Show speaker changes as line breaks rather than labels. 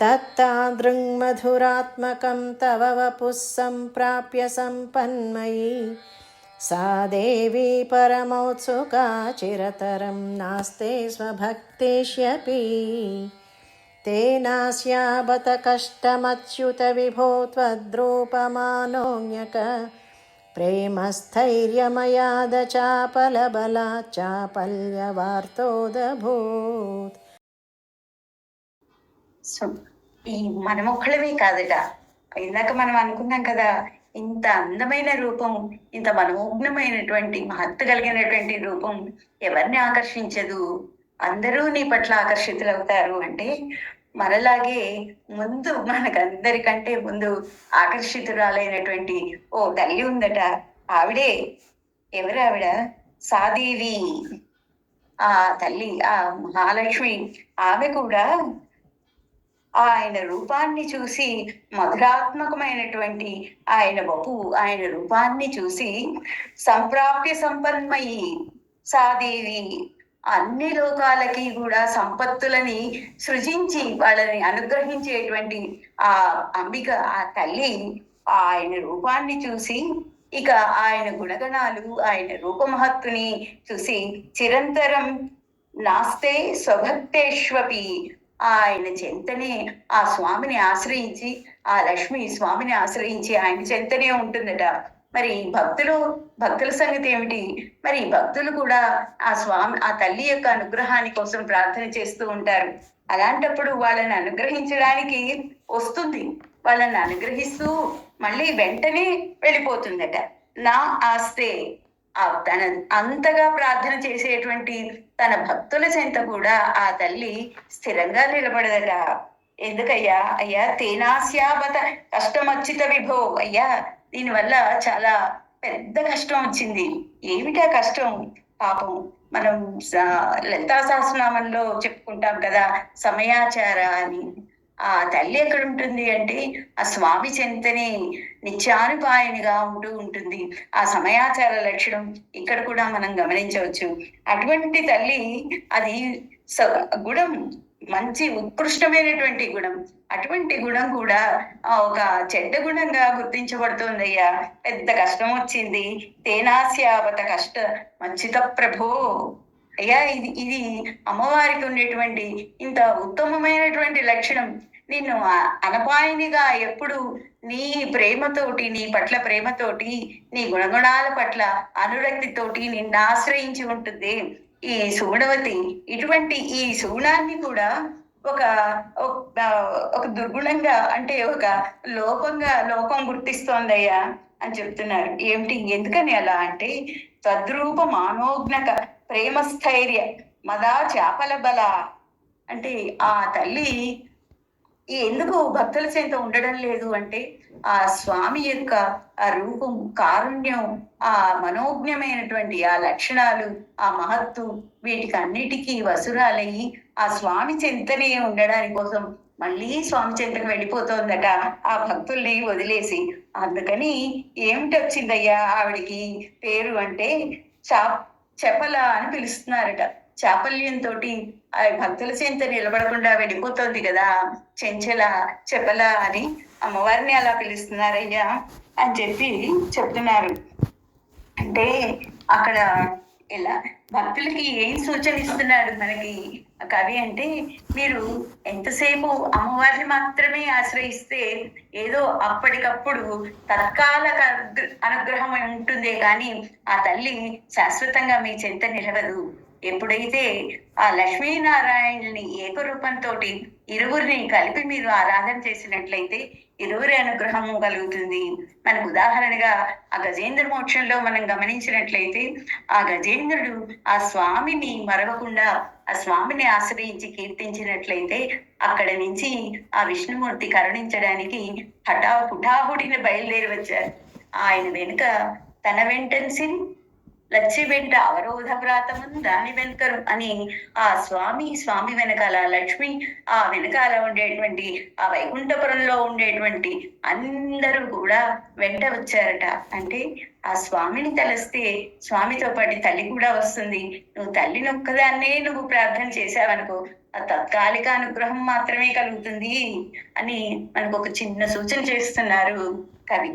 तत्तादृङ्मधुरात्मकं तव वपुः सम्प्राप्य सम्पन्मयी सा देवी परमोत्सुका चिरतरं नास्ते स्वभक्तेष्यपि तेनास्याबत कष्टमच्युत विभो त्वद्रूपमानोऽन्यक प्रेमस्थैर्यमयाद चापलबला चापल्यवार्तोदभूत्
సో ఈ మనమొక్కళ్ళమే కాదట ఇందాక మనం అనుకున్నాం కదా ఇంత అందమైన రూపం ఇంత మనోగ్నమైనటువంటి మహత్తు కలిగినటువంటి రూపం ఎవరిని ఆకర్షించదు? అందరూ నీ పట్ల ఆకర్షితులవుతారు అంటే మనలాగే ముందు మనకందరికంటే ముందు ఆకర్షితురాలైనటువంటి ఓ తల్లి ఉందట ఆవిడే. ఎవరు ఆవిడ? సాదేవి. ఆ తల్లి ఆ మహాలక్ష్మి. ఆమె కూడా ఆయన రూపాన్ని చూసి మధురాత్మకమైనటువంటి ఆయన వపు ఆయన రూపాన్ని చూసి సంప్రాప్య సంపన్మయి సాదేవి అన్ని లోకాలకి కూడా సంపత్తులని సృజించి వాళ్ళని అనుగ్రహించేటువంటి ఆ అంబిక ఆ తల్లి ఆయన రూపాన్ని చూసి ఇక ఆయన గుణగణాలు ఆయన రూపమహత్తుని చూసి చిరంతరం నాస్తే స్వభక్తేష్వపి ఆయన చెంతనే ఆ స్వామిని ఆశ్రయించి ఆ లక్ష్మి స్వామిని ఆశ్రయించి ఆయన చెంతనే ఉంటుందట. మరి భక్తులు భక్తుల సంగతి ఏమిటి? మరి భక్తులు కూడా ఆ స్వామి ఆ తల్లి యొక్క అనుగ్రహాన్ని కోసం ప్రార్థన చేస్తూ ఉంటారు. అలాంటప్పుడు వాళ్ళని అనుగ్రహించడానికి వస్తుంది. వాళ్ళని అనుగ్రహిస్తూ మళ్ళీ వెంటనే వెళ్ళిపోతుందట. నా ఆస్తే తన అంతగా ప్రార్థన చేసేటువంటి తన భక్తుల చెంత కూడా ఆ తల్లి స్థిరంగా నిలబడదట. ఎందుకయ్యా? అయ్యా తేనాస్యాబత కష్టమచ్చిత విభో. అయ్యా దీనివల్ల చాలా పెద్ద కష్టం వచ్చింది. ఏమిటా కష్టం? పాపం మనం లలితా సహస్రనామంలో చెప్పుకుంటాం కదా సమయాచార అని. ఆ తల్లి ఎక్కడ ఉంటుంది అంటే ఆ స్వామి చెంతని నిత్యానుపాయనిగా ఉంటూ ఉంటుంది. ఆ సమయాచార లక్షణం ఇక్కడ కూడా మనం గమనించవచ్చు. అటువంటి తల్లి అది స- గుణం మంచి ఉత్కృష్టమైనటువంటి గుణం. అటువంటి గుణం కూడా ఆ, ఒక చెడ్డ గుణంగా గుర్తించబడుతోందయ్యా. పెద్ద కష్టం వచ్చింది తేనాస్యావత కష్ట మంచిత ప్రభో. అయ్యా ఇది ఇది అమ్మవారికి ఉండేటువంటి ఇంత ఉత్తమమైనటువంటి లక్షణం. నిన్ను ఆ- అనపాయనిగా ఎప్పుడు నీ ప్రేమతోటి నీ పట్ల ప్రేమతోటి నీ గుణగుణాల పట్ల అనురక్తితోటి నిన్ను ఆశ్రయించి ఉంటుంది. ఈ సుగుణవతి ఇటువంటి ఈ సుగుణాన్ని కూడా ఒక ఒక ఒక దుర్గుణంగా అంటే ఒక లోపంగా లోపం గుర్తిస్తోందయ్యా అని చెప్తున్నారు. ఏమిటి? ఎందుకని అలా అంటే తద్రూప మానోజ్ఞక ప్రేమస్థైర్య మదా చేపల బల. అంటే ఆ తల్లి ఎందుకు భక్తుల చేత ఉండడం లేదు అంటే ఆ స్వామి యొక్క ఆ రూపం కారుణ్యం ఆ మనోజ్ఞమైనటువంటి ఆ లక్షణాలు ఆ మహత్తు వీటికి అన్నిటికీ వసురాలయ్యి ఆ స్వామి చెంతనే ఉండడానికి కోసం మళ్ళీ స్వామి చెంతకు వెళ్ళిపోతోందట ఆ భక్తుల్ని వదిలేసి. అందుకని ఏమిటి వచ్చిందయ్యా ఆవిడికి పేరు అంటే చా చెప్పల అని పిలుస్తున్నారట. చాపల్యంతో ఆ భక్తుల చెంత నిలబడకుండా వెళ్ళిపోతుంది కదా. చెంచెల చెప్పల అని అమ్మవారిని అలా పిలుస్తున్నారయ్యా అని చెప్పి చెప్తున్నారు. అంటే అక్కడ ఇలా భక్తులకి ఏం సూచన ఇస్తున్నాడు మనకి కవి అంటే మీరు ఎంతసేపు అమ్మవారిని మాత్రమే ఆశ్రయిస్తే ఏదో అప్పటికప్పుడు తత్కాల అనుగ్రహం ఉంటుందే కానీ ఆ తల్లి శాశ్వతంగా మీ చెంత నిలవదు. ఎప్పుడైతే ఆ లక్ష్మీనారాయణుని ఏకరూపంతో ఇరువురిని కలిపి మీరు ఆరాధన చేసినట్లయితే ఇరువురి అనుగ్రహము కలుగుతుంది. మనకు ఉదాహరణగా ఆ గజేంద్ర మోక్షంలో మనం గమనించినట్లయితే ఆ గజేంద్రుడు ఆ స్వామిని మరవకుండా ఆ స్వామిని ఆశ్రయించి కీర్తించినట్లయితే అక్కడ నుంచి ఆ విష్ణుమూర్తి కరుణించడానికి హఠా హుటాహుడిని బయలుదేరి వచ్చారు. ఆయన వెనుక తన వెంటన్సిన్ లచ్చి వెంట అవరోధ వ్రాతము దాని వెనుకరు అని ఆ స్వామి స్వామి వెనకాల లక్ష్మి ఆ వెనకాల ఉండేటువంటి ఆ వైకుంఠపురంలో ఉండేటువంటి అందరూ కూడా వెంట వచ్చారట. అంటే ఆ స్వామిని తలస్తే స్వామితో పాటు తల్లి కూడా వస్తుంది. నువ్వు తల్లిని ఒక్కదాన్నే నువ్వు ప్రార్థన చేసావనుకో ఆ తాత్కాలిక అనుగ్రహం మాత్రమే కలుగుతుంది అని మనకు ఒక చిన్న సూచన చేస్తున్నారు కవి.